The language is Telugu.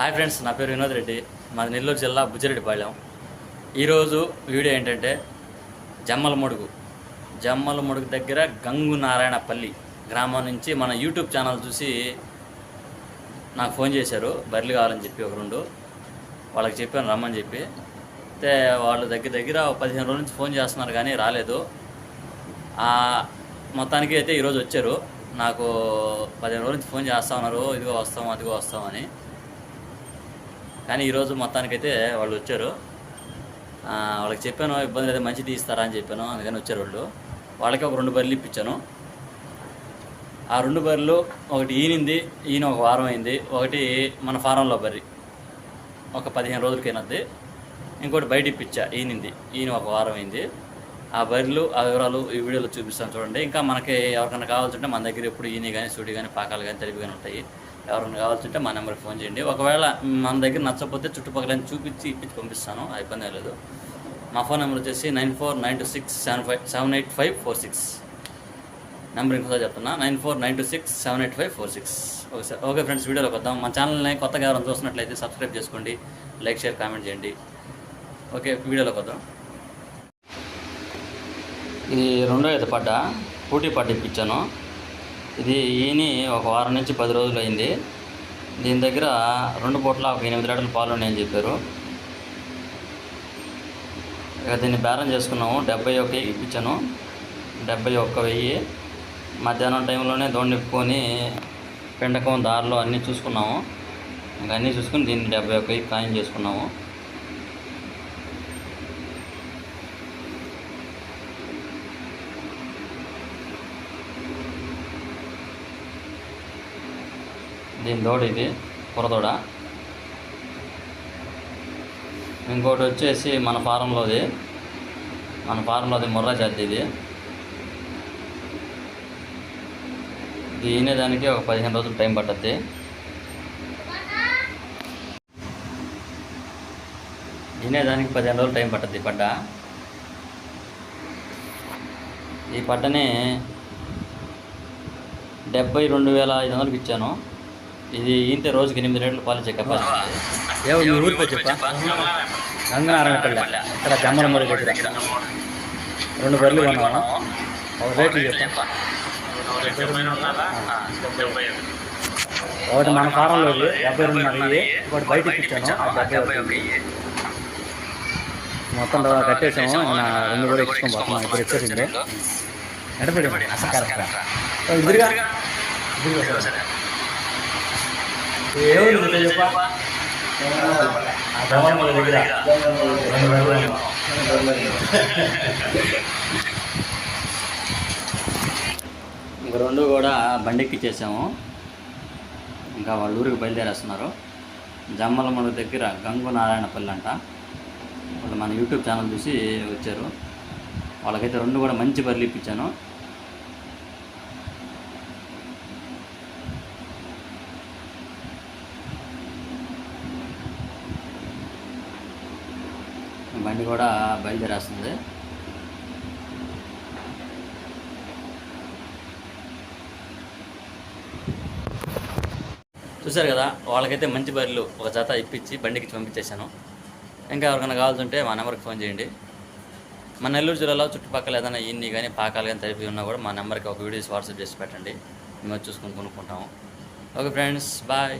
హాయ్ ఫ్రెండ్స్ నా పేరు వినోద్ రెడ్డి. మాది నెల్లూరు జిల్లా బుజ్జిరెడ్డిపాళెం ఈరోజు వీడియో ఏంటంటే జమ్మలమడుగు. జమ్మలమడుగు దగ్గర గంగు నారాయణపల్లి గ్రామం నుంచి మన యూట్యూబ్ ఛానల్ చూసి నాకు ఫోన్ చేశారు. బర్రెలు కావాలని చెప్పి ఒక రెండు. వాళ్ళకి చెప్పాను రమ్మని చెప్పి. అయితే వాళ్ళు దగ్గర దగ్గర పదిహేను రోజుల నుంచి ఫోన్ చేస్తున్నారు కానీ రాలేదు. మొత్తానికి అయితే ఈరోజు వచ్చారు. నాకు పదిహేను రోజుల నుంచి ఫోన్ చేస్తా ఉన్నారు. ఇదిగో వస్తాం అదిగో వస్తామని కానీ ఈరోజు మొత్తానికైతే వాళ్ళు వచ్చారు. వాళ్ళకి చెప్పాను ఇబ్బంది లేదా మంచిది ఇస్తారా అని చెప్పాను. అందుకని వచ్చారు వాళ్ళు. వాళ్ళకి ఒక రెండు బర్రెలు ఇప్పించాను. ఆ రెండు బర్రెలు ఒకటి ఈనింది ఈయన ఒక వారం అయింది. ఒకటి మన ఫారంలో బర్రి. ఒక పదిహేను రోజులకైనది. ఇంకోటి బయట ఇప్పించా ఈనింది. ఈయన ఒక వారం అయింది. ఆ బర్రెలు ఆ వివరాలు ఈ వీడియోలో చూపిస్తాను చూడండి. ఇంకా మనకి ఎవరికైనా కావాల్సి ఉంటే మన దగ్గర ఎప్పుడు ఈని కానీ సూడి కానీ పాకాలు కానీ తెలివి కానీ ఉంటాయి. ఎవరైనా కావాల్సింటే మా నెంబర్కి ఫోన్ చేయండి. ఒకవేళ మన దగ్గర నచ్చకపోతే చుట్టుపక్కల చూపించి ఇప్పించి పంపిస్తాను. ఆ ఇబ్బంది లేదు. మా ఫోన్ నెంబర్ వచ్చేసి nine four nine two six seven five seven eight five four six. Number ఇంకోసారి చెప్తున్నా. Nine four nine two six seven eight five four six. Okay sir. Okay friends వీడియోలోకి వద్దాం. మా ఛానల్ని కొత్తగా ఎవరైనా చూస్తున్నట్లయితే సబ్స్క్రైబ్ చేసుకోండి. లైక్ షేర్ కామెంట్ చేయండి. ఓకే వీడియోలోకి వద్దాం. ఇది రెండో ఈత పడ్డ పూటీ పడ్డ ఇప్పించాను. ఇది ఈని ఒక వారం నుంచి పది రోజులు అయింది. దీని దగ్గర రెండు పూట్ల ఒక ఎనిమిది లీటర్లు పాలు ఉన్నాయని చెప్పారు. ఇక దీన్ని బేరం చేసుకున్నాము. డెబ్బై ఒక ఇప్పించాను. డెబ్బై ఒక్క వెయ్యి. మధ్యాహ్నం టైంలోనే దోణి నిప్పుకొని పెండకం దారిలో అన్నీ చూసుకున్నాము. ఇంకా అన్నీ చూసుకుని దీన్ని డెబ్బై ఒక్క వెయ్యి ఖాయం చేసుకున్నాము. దీని దోడ ఇది పురదోడ ఇంకోటి వచ్చేసి మన ఫారంలోది. మన ఫారంలోది ముర్రా జాతి ఇది. ఇది ఈనేదానికి ఒక పదిహేను రోజులు టైం పట్టద్ది. ఈనేదానికి పదిహేను రోజులు టైం పట్టద్ది ఈ పడ్డ. ఈ పడ్డని డెబ్బై రెండు వేల ఐదు వందలకి ఇచ్చాను. ఇది ఈంతే రోజుకి ఎనిమిది లీటర్లు పాలు ఇచ్చే కెపాసిటీ ఏవో మీ ఊరికి చెప్పా? గంగనారాయణపల్లి ఇక్కడ జమ్మలమూడి దగ్గర. రెండు బర్రెలు కొన్నాను ఒక రేట్లు చెప్పా. ఒకటి మన ఫారంలో డెబ్బై రెండున్నర వెయ్యి. ఒకటి బయటకి ఇచ్చాను ఆ డెబ్బై ఒక మొత్తం కట్టేసాము. నా రెండు కూడా ఇచ్చుకొని పోతున్నాం. ఇప్పుడు వచ్చేసింది. నడపడి అసలు కరెక్ట్? ఎదురుగా ఎదురుగా సరే. దగ్గర రెండు ఇంక రెండు కూడా బండెక్కిచ్చేసాము ఇంకా వాళ్ళ ఊరికి బయలుదేరేస్తున్నారు. జమ్మలమడుగు దగ్గర గంగు నారాయణపల్లి అంట వాళ్ళు మన యూట్యూబ్ ఛానల్ చూసి వచ్చారు. వాళ్ళకైతే రెండు కూడా మంచి బర్రెలు ఇప్పించాను. బండి కూడా బయలుదేరేస్తుంది. చూశారు కదా వాళ్ళకైతే మంచి బర్రెలు ఒక జత ఇప్పించి బండికి పంపించేశాను. ఇంకా ఎవరికైనా కావాల్సింటే మా నెంబర్కి ఫోన్ చేయండి. మన నెల్లూరు జిల్లాలో చుట్టుపక్కల ఏదైనా ఇన్ని కానీ పాకాలు కానీ తరిపి ఉన్నా కూడా మా నెంబర్కి ఒక వీడియోస్ వాట్సాప్ చేసి పెట్టండి. మేము చూసుకొని కొనుక్కుంటాము. Okay friends bye.